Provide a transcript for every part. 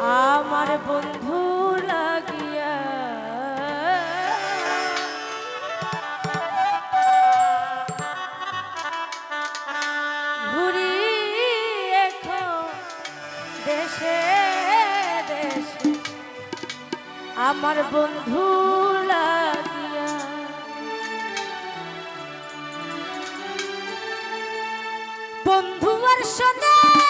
আমার বন্ধু লাগিয়া। ঘুরি এখন দেশে দেশে। আমার বন্ধু লাগিয়া। বন্ধু আর সনে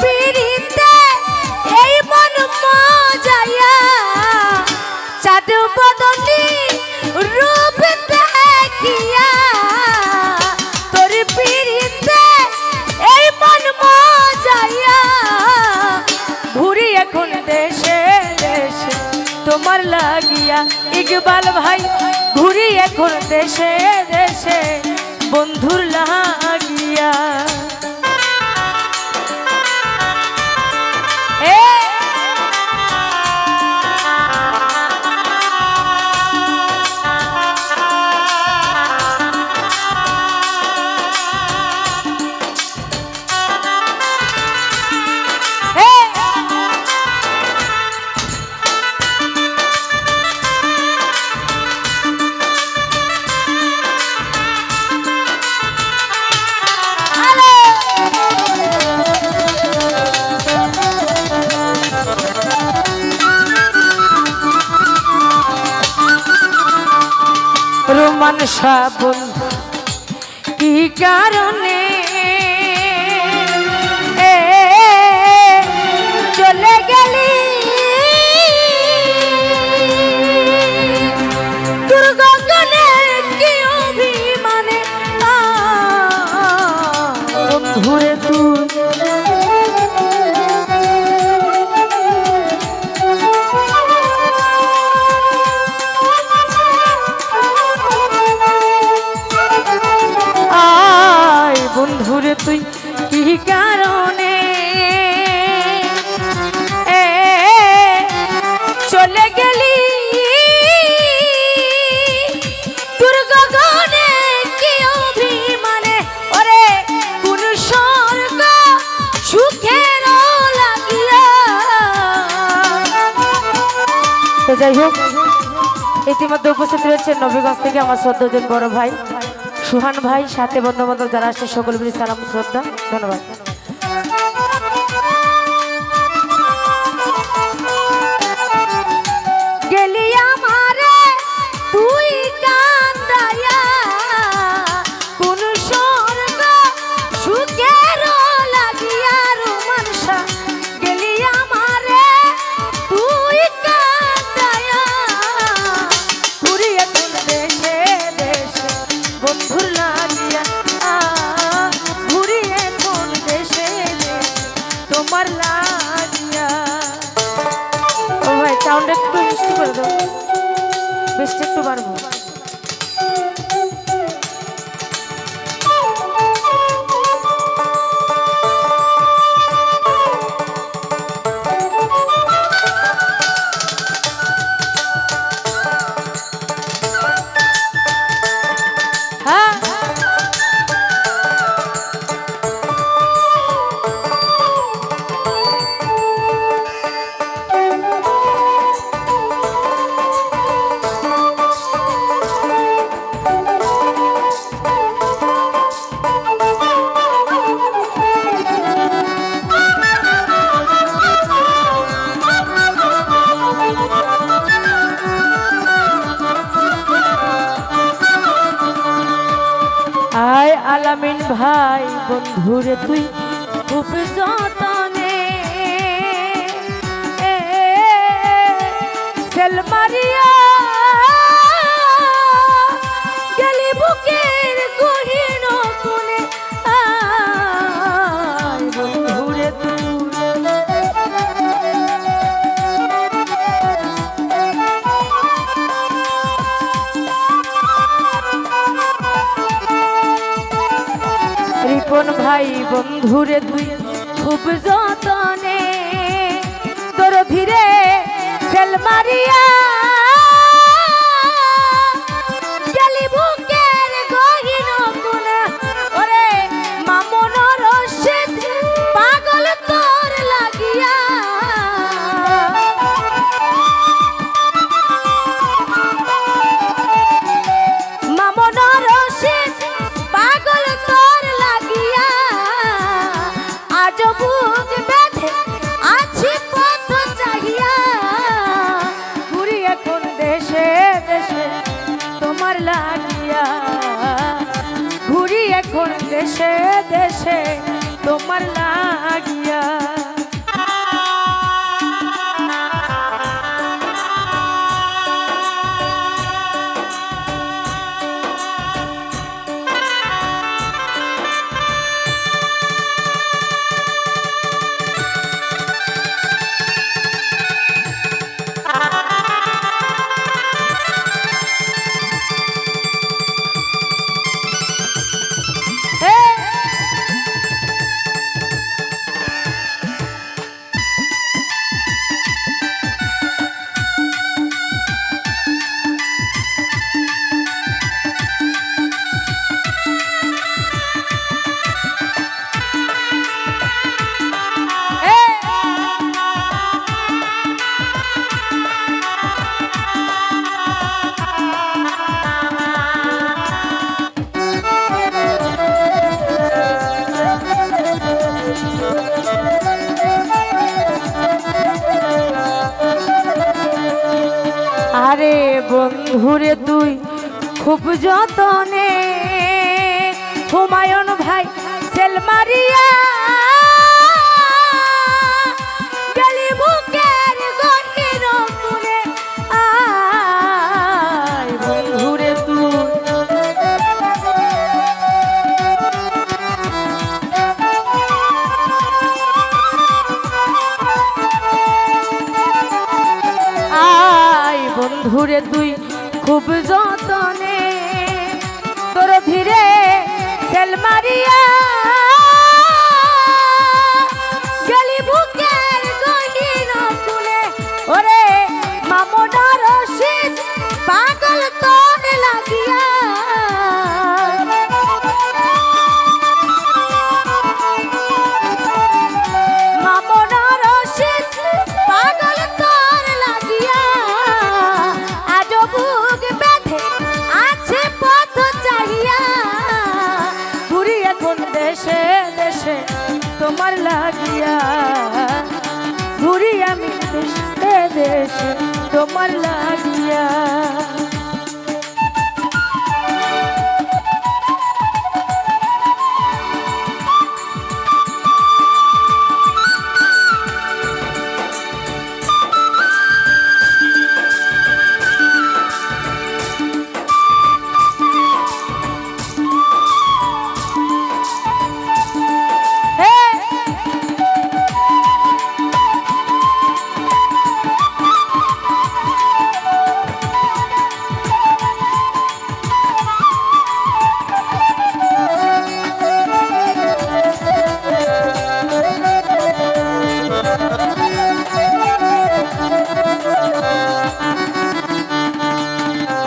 পিড়িতে এই মন মজায়া চাঁদ বদলি রূপ দেখিয়া ঘুরি এখন দেশে দেশে তোমার লাগিয়া ইকবাল ভাই ঘুরি এখন দেশে দেশে বন্ধুর লাগিয়া রোমান সাবন। কি কারণে? চলে গেলি। দুর্গগণের যাই হোক, ইতিমধ্যে উপস্থিত রয়েছে নবীগঞ্জ থেকে আমার শ্রদ্ধাজন বড় ভাই, সুহান ভাই, সাথে বন্ধু বান্ধব যারা আসছে, সকল সালাম, শ্রদ্ধা, ধন্যবাদ। আলামিন ভাই বন্ধুরে তুই খুব যতনে। সেলমারিয়া ভাই বন্ধুরে তুই খুব যতনে। তোর ভিড়ে সেলমারিয়া বন্ধুরে তুই খুব যতনে। হুমায়ুন ভাই সেলমারিয়া। যতনে। তোর ভিড়ে সেলমারিয়া তোমার লাগিয়া।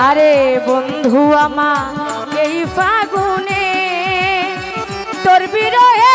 আরে বন্ধু আমা এই ফাগুনে তোর বিরহে